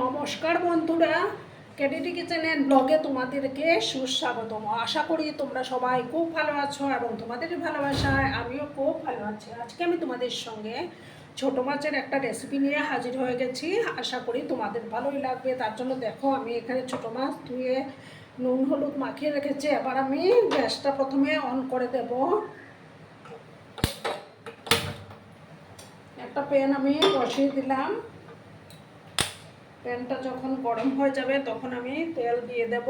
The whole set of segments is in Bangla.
নমস্কার বন্ধুরা কেডিটি কিচেনের ব্লগে তোমাদেরকে সুস্বাগতম। আশা করি তোমরা সবাই খুব ভালো আছো এবং তোমাদের ভালোবাসায় আমিও খুব ভালো আছি। আজকে আমি তোমাদের সঙ্গে ছোট মাছের একটা রেসিপি নিয়ে হাজির হয়ে গেছি। আশা করি তোমাদের ভালোই লাগবে। তার জন্য দেখো, আমি এখানে ছোট মাছ ধুয়ে নুন, হলুদ মাখিয়ে রেখেছি। এবার আমি গ্যাসটা প্রথমে অন করে দেব। একটা প্যান আমি বসিয়ে দিলাম। প্যানটা যখন গরম হয়ে যাবে, তখন আমি তেল দিয়ে দেব।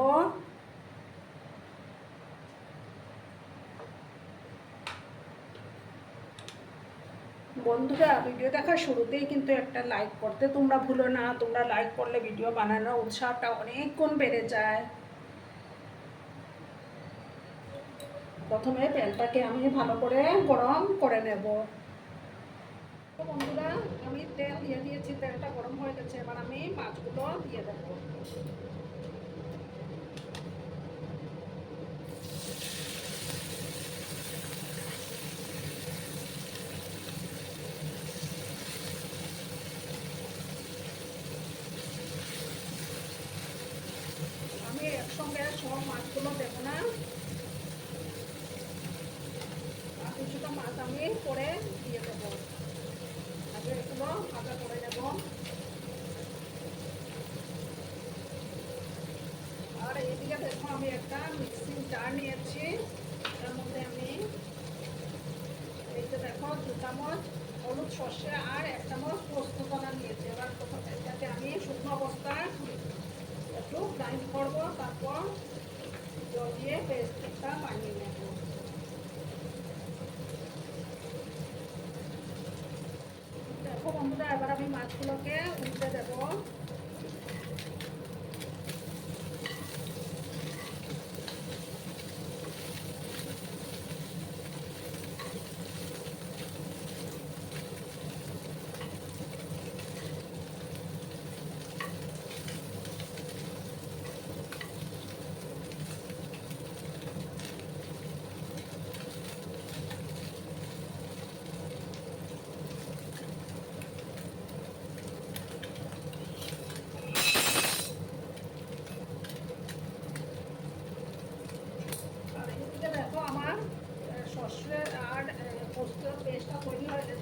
বন্ধুরা, ভিডিও দেখার শুরুতেই কিন্তু একটা লাইক করতে তোমরা ভুলো না। তোমরা লাইক করলে ভিডিও বানানোর উৎসাহটা অনেকক্ষণ বেড়ে যায়। প্রথমে প্যানটাকে আমি ভালো করে গরম করে নেব। তো বন্ধুরা, আমি তেল দিয়ে দিয়েছি, তেলটা গরম হয়ে গেছে, এবার আমি মাছগুলো দিয়ে দেবো। আমি একসঙ্গে সব মাছগুলো দেবো না। আর কিছুটা মাছ আমি পরে দিয়ে দেবো। তার মধ্যে আমি এই দেখো দু চামচ হলুদ সর্ষে আর এক চামচ পোস্তদানা নিয়েছি এবার এটাকে আমি শুকনো অবস্থায় একটু গ্রাইন্ড করব তারপর জল দিয়ে পেস্টটা বানিয়ে নেব দেখো বন্ধুরা এবার আমি মাছগুলোকে উঠতে দেব আর এদিকে দেখো আমার আহ, সর্ষে আর আহ, পোস্তর পেস্টটা তৈরি হয়ে গেছে এবার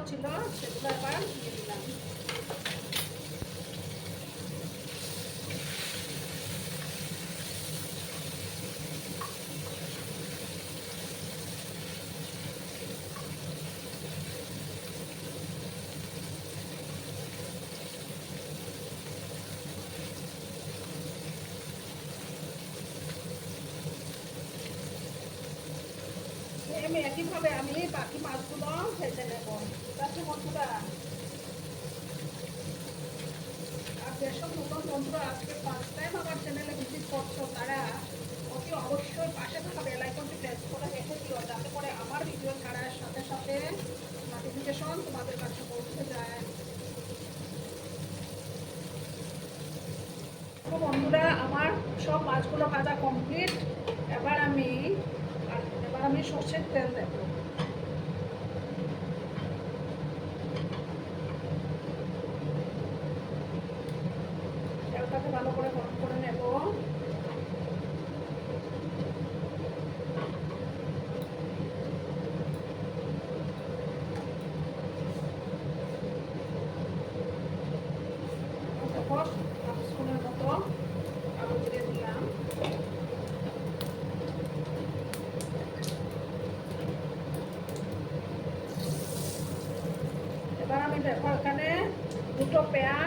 বাকি মাছগুলো ছিল সেগুলো এবার দিয়ে দিলাম সেম একইভাবে আমি বাকি মাছগুলো ভেজে নেব ঠিক বন্ধুরা। আর যেসব নতুন বন্ধুরা আজকে ফার্স্ট টাইম আমার চ্যানেলে ভিজিট করছ, তারা অতি অবশ্যই পাশে থাকা বেল আইকনটি করে রেখে যাতে করে আমার ভিডিও ছাড়ার সাথে সাথে নোটিফিকেশন তোমাদের কাছে পৌঁছে যায়। তো বন্ধুরা, আমার সব মাছগুলো ভাজা কমপ্লিট এবার আমি এবার আমি সর্ষের তেল দেব।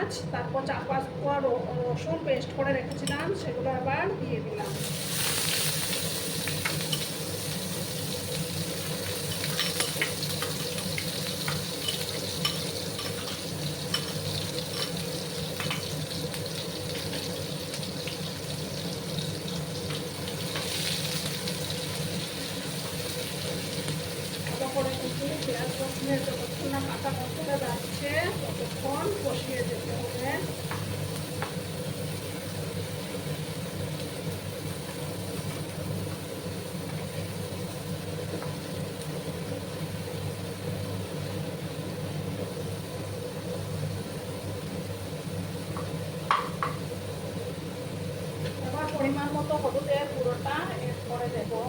পেঁয়াজ, তারপর চার পাঁচ কোয়া রসুন পেস্ট করে রেখেছিলাম, সেগুলো আবার দিয়ে দিলাম। পেঁয়াজ রসুনের যতক্ষণ না কাঁচা মশলা যাচ্ছে কিছুক্ষণ কষিয়ে যেতে হবে। পরিমাণ মতো হলুদের পুরোটা এরপরে দেবো।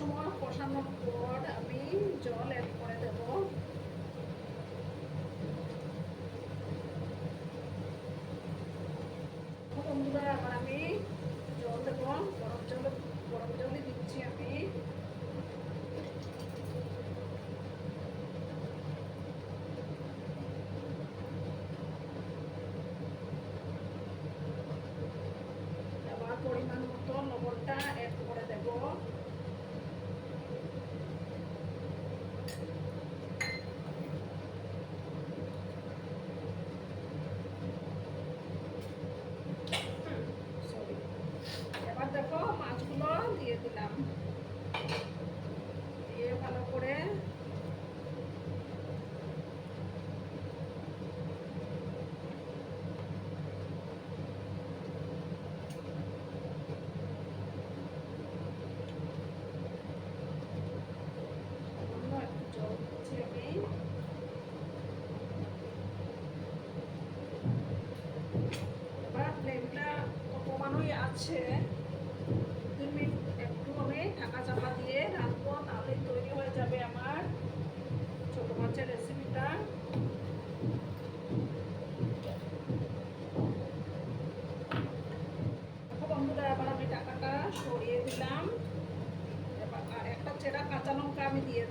সময় কষানোর পর আমি জল অ্যাড করে দেবো।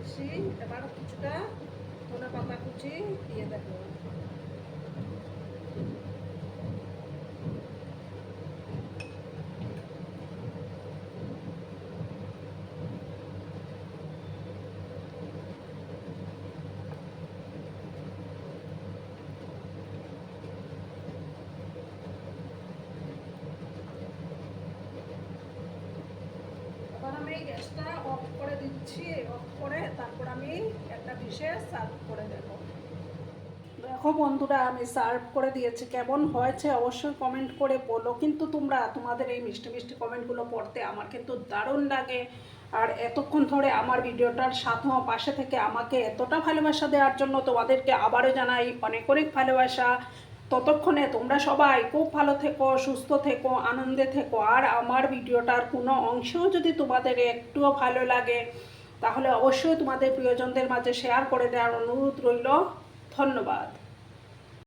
কুচি এবার কিছুটা ধনে পাতা কুচি দিয়ে দেবো। গ্যাসটা অফ করে দিচ্ছি, অফ করে তারপর আমি একটা ডিশে সার্ভ করে দেবো। দেখো বন্ধুরা, আমি সার্ভ করে দিয়েছি। কেমন হয়েছে অবশ্যই কমেন্ট করে বলো। কিন্তু তোমরা তোমাদের এই মিষ্টি মিষ্টি কমেন্টগুলো পড়তে আমার কিন্তু দারুণ লাগে। আর এতক্ষণ ধরে আমার ভিডিওটার সাথে পাশে থেকে আমাকে এতটা ভালোবাসা দেওয়ার জন্য তোমাদেরকে আবারও জানাই অনেক অনেক ভালোবাসা। ততক্ষণে তোমরা সবাই খুব ভালো থেকো, সুস্থ থেকো, আনন্দে থেকো। আর আমার ভিডিওটার কোনো অংশেও যদি তোমাদের একটুও ভালো লাগে, তাহলে অবশ্যই তোমাদের প্রিয়জনদের মাঝে শেয়ার করে দেওয়ার অনুরোধ রইল। ধন্যবাদ।